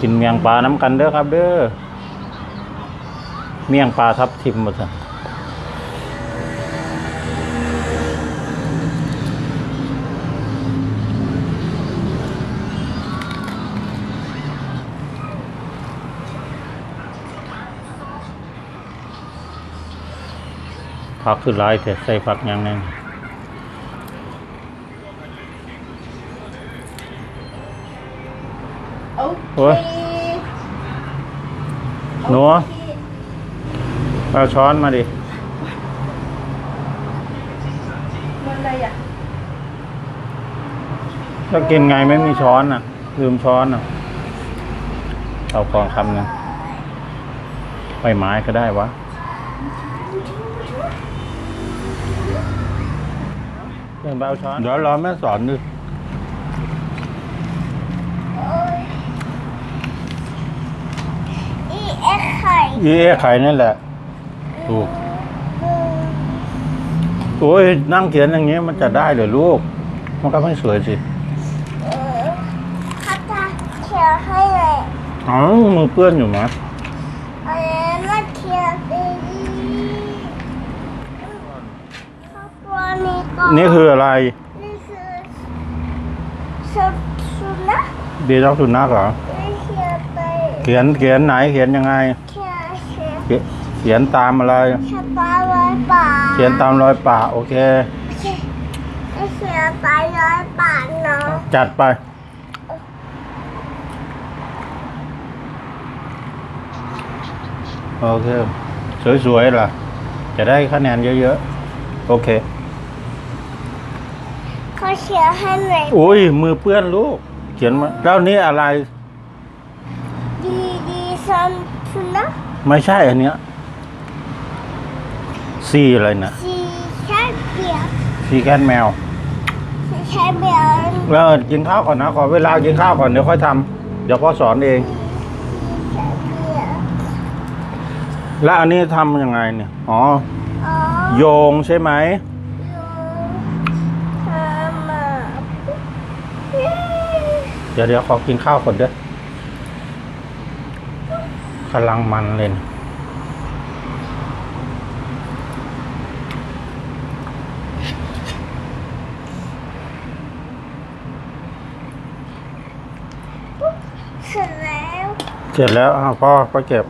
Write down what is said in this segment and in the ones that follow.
กินเมียงปลาน้ำกันเด้อครับ เด้อเมียงปลาทับทิมหมดอะผักคือหลายแต่ใส่ผักหยังไงโอโอ้ย หนูเอาช้อนมาดิมันอะไรอะแล้วกินไงไม่มีช้อนอะ ลืมช้อนอะ เอากองคำหนึงใบไม้ก็ได้วะเรื่องเบาช้อน เดี๋ยวรอแม่สอนดิ อีเอ็กไข่ ยี่ เอ๊ะไข่นั่นแหละถูกโอ้ยนั่งเขียนอย่างนี้มันจะได้เหรือลูก มันก็ไม่สวยสิเออเขาจะเขียนให้เลยอ๋อมือเปื้อนอยู่มั้ยเออมาเขียนดีครอบครัวนี้ก็นี่คืออะไร นี่คือสุดสุดนะดีด็อกสุนัขเหรอนี่เขียนไปเขียนเขียนไหนเขียนยังไง เขียนเขียนเขียนเขียนตามอะไร เขียนไปไว้ป่าเขียนตามรอยป่า โอเค เขียนเขียนไปไว้ป่าเนาะจัดไป โอเค สวยๆล่ะ จะได้คะแนนเยอะๆ โอเคเขาเขียนให้หน่อยอุ้ยมือเปื้อนลูก เขียนมาแล้วนี่อะไร ดีดีซันสุนะ ไม่ใช่อันเนี้ยซีอะไรนะสีแค่เปียกซีแคทแมว สีแค่เปียกแล้วกินข้าวก่อนนะขอเวลากินข้าวก่อนเดี๋ยวค่อยทำเดี๋ยวพ่อสอนเอง แค่เปียกแล้วอันนี้ทำยังไงเนี่ยอ๋ออ๋อโยงใช่ไหมโยทำมา เดี๋ยวเดี๋ยวขอกินข้าวก่อนเด้อกำลังมันเลยนะเสร็จแล้วเสร็จแล้วอ้าวพ่อก็เก็บ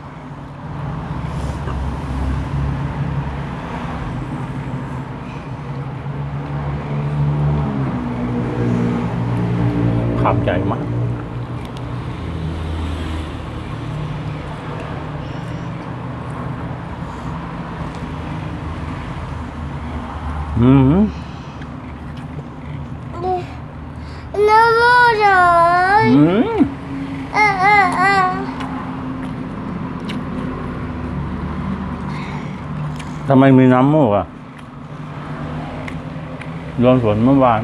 ขับใหญ่มาก อืมนี่น้ำมูกเหรออืมเออเออเออทำไมมีน้ำมูกอะโดนฝนเมื่อวาน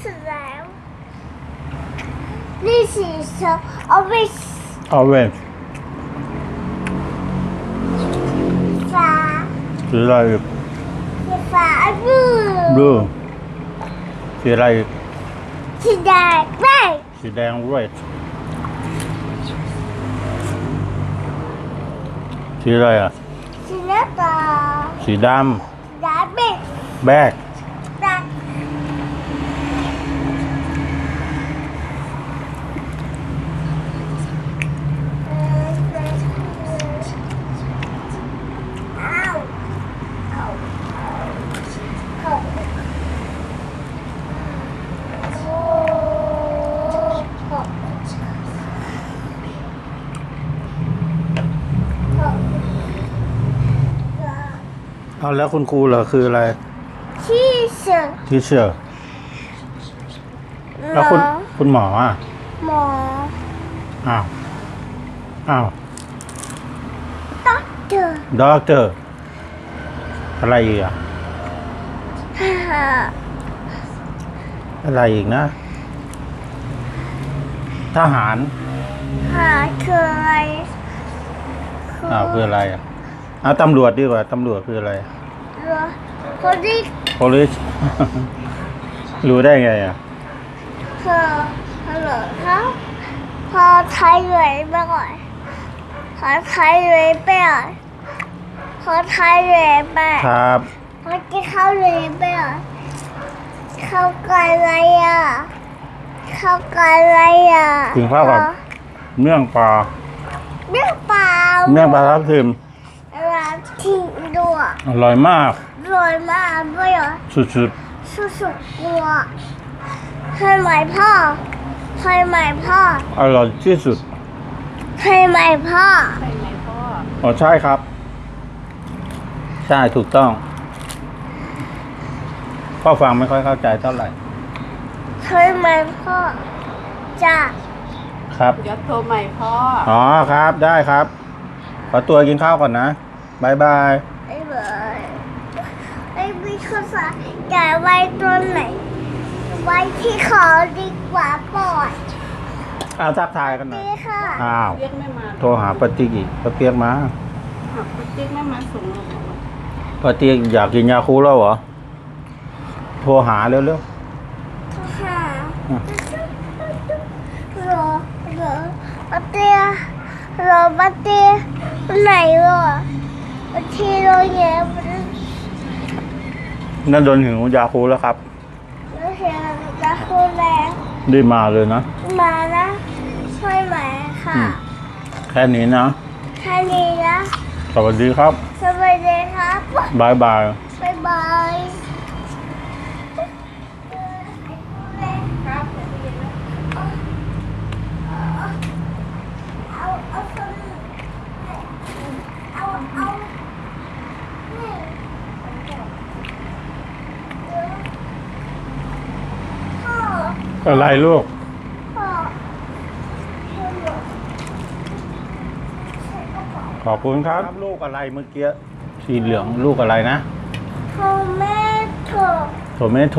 เสร็จแ Thì đây Đưa Thì đây Thì đây Thì đang red Thì đây à? Thì đam Thì đam. Bag เอาแล้วคุณครูเหรอคืออะไรที่สุดทีเชอร์แล้วคุณคุณหมออะหมออ้าวอ้าวด็อกเตอร์ด็อกเตอร์อะไรอีกอะฮ่าอะไรอีกนะ ทหารฮ่าคืออะไรอ้าวคืออะไรอะเอาตำรวจดีกว่าตำรวจคืออะไร เรือคนที่ police รู้ได้ไงอะพอฮัลโหลครับพอไทยเลยไปก่อนพอไทยเลยไปก่อนพอไทยเลยไปครับพอกินข้าวเลยไปก่อนข้าวกันอะไรอะข้าวกันอะไรอะกินข้าวกับเมี่ยงปลาเมี่ยงปลาเมี่ยงปลาทับทิม ร้านทิ้งด้วยอร่อยมาก อร่อยมากด้วยเหรอสุดสุดๆกลัวให้ไหมพ่อให้ไหมพ่อๆ อร่อยที่สุดให้ไหมพ่อใส่ไหมพ่ออ๋อใช่ครับ ใช่ถูกต้อง พ่อฟังไม่ค่อยเข้าใจเท่าไหร่ให้ไหมพ่อจ้าครับ เดี๋ยวโทรใหม่พ่อ อ๋อครับได้ครับ ขอตัวกินข้าวก่อนนะ บายบายไอ้เบยไอ้บิคุสาแกไว้ตัวไหน ไว้ที่คอดีกว่าปล่อยเอาทักทายกันหน่อยดีค่ะ อ้าว เรียกไม่มาโทรหาปาติกอีกปาเปียกมาหักปุ๊กจิ๊กไม่มาส่งเลยปาเตียกอยากกินยาคูแล้วเหรอ โทรหาเร็ว ค่ะๆอะ รอรอปาเตียรอปาเตียไหนรอ ปาเตียรอเงี้ยนั่นโดนหิวยาคูแล้วครับแล้วเห็นจะคุณแล้วรีบมาเลยนะ มานะช่วยไหมค่ะ อืม แค่นี้นะ แค่นี้นะ สวัสดีครับ สวัสดีครับบายบายบ๊ายบาย ครับ เอาเอาสมุดเอาเอานี่พ่อ อะไรลูกพ่อขอบคุณครับ ลูกอะไรเมื่อกี้ สีเหลืองลูกอะไรนะพ่อแม่ถูกโทเมโท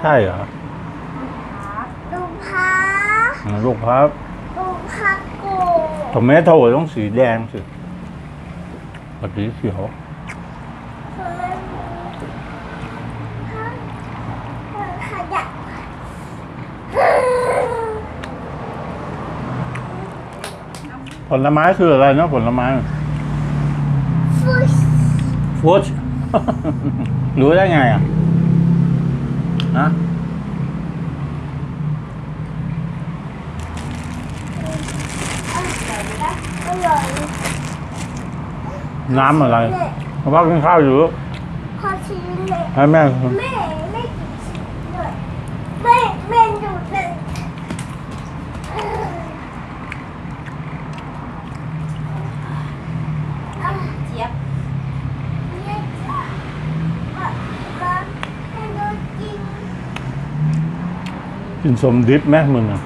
ใช่เหรอดูพาอ่าลูกครับดูพักกูโทเมโทต้องสีแดงสิปกติเขียว ขยะ ผลไม้คืออะไรนะผลไม้ฟุชฟูชรู้ได้ไงอะฮะอร่อยน้ำอะไรเนี่ยเพราะว่ากินข้าวอยู่พอชิ้นเลยให้แม่แม่ไม่กินชิ้นเลยแม่แม่ดูเลยอะ เจี๊ยบ เนี่ยจ้ะมามาให้ดูกิน กินสมดิบไหมมึงอะ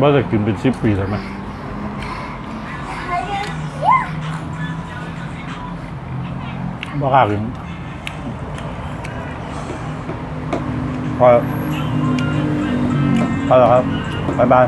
ว่าจะกินเป็นสิบปีแล้วไหมบ้ากล้ากินพอพอแล้วครับบ๊ายบาย